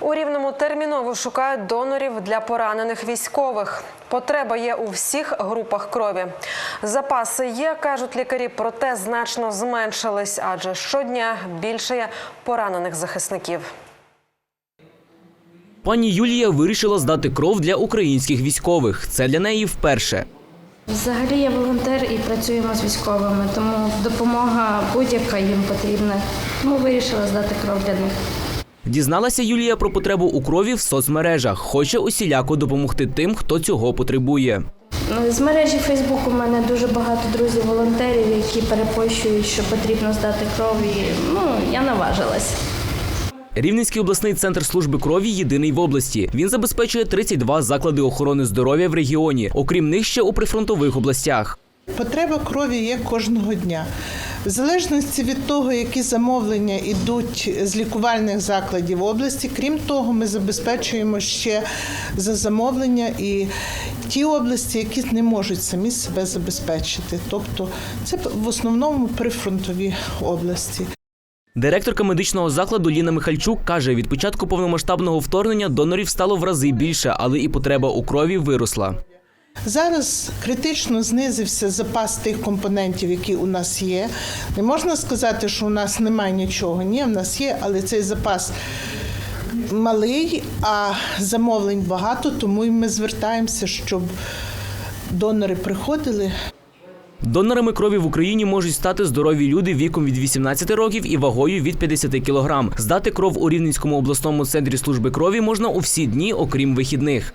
У рівному терміново шукають донорів для поранених військових. Потреба є у всіх групах крові. Запаси є, кажуть лікарі, проте значно зменшились, адже щодня більше є поранених захисників. Пані Юлія вирішила здати кров для українських військових. Це для неї вперше. Взагалі я волонтер і працюємо з військовими, тому допомога будь-яка їм потрібна. Тому вирішила здати кров для них. Дізналася Юлія про потребу у крові в соцмережах. Хоче усіляко допомогти тим, хто цього потребує. Ну, З мережі Фейсбук у мене дуже багато друзів-волонтерів, які перепощують, що потрібно здати кров. І ну, я наважилась. Рівненський обласний центр служби крові єдиний в області. Він забезпечує 32 заклади охорони здоров'я в регіоні, окрім них ще у прифронтових областях. Потреба крові є кожного дня. В залежності від того, які замовлення йдуть з лікувальних закладів області, крім того, ми забезпечуємо ще за замовлення і ті області, які не можуть самі себе забезпечити. Тобто це в основному прифронтові області. Директорка медичного закладу Ліна Михальчук каже, від початку повномасштабного вторгнення донорів стало в рази більше, але і потреба у крові виросла. Зараз критично знизився запас тих компонентів, які у нас є. Не можна сказати, що у нас немає нічого. Ні, в нас є, але цей запас малий, а замовлень багато, тому і ми звертаємося, щоб донори приходили. Донорами крові в Україні можуть стати здорові люди віком від 18 років і вагою від 50 кілограм. Здати кров у Рівненському обласному центрі служби крові можна у всі дні, окрім вихідних.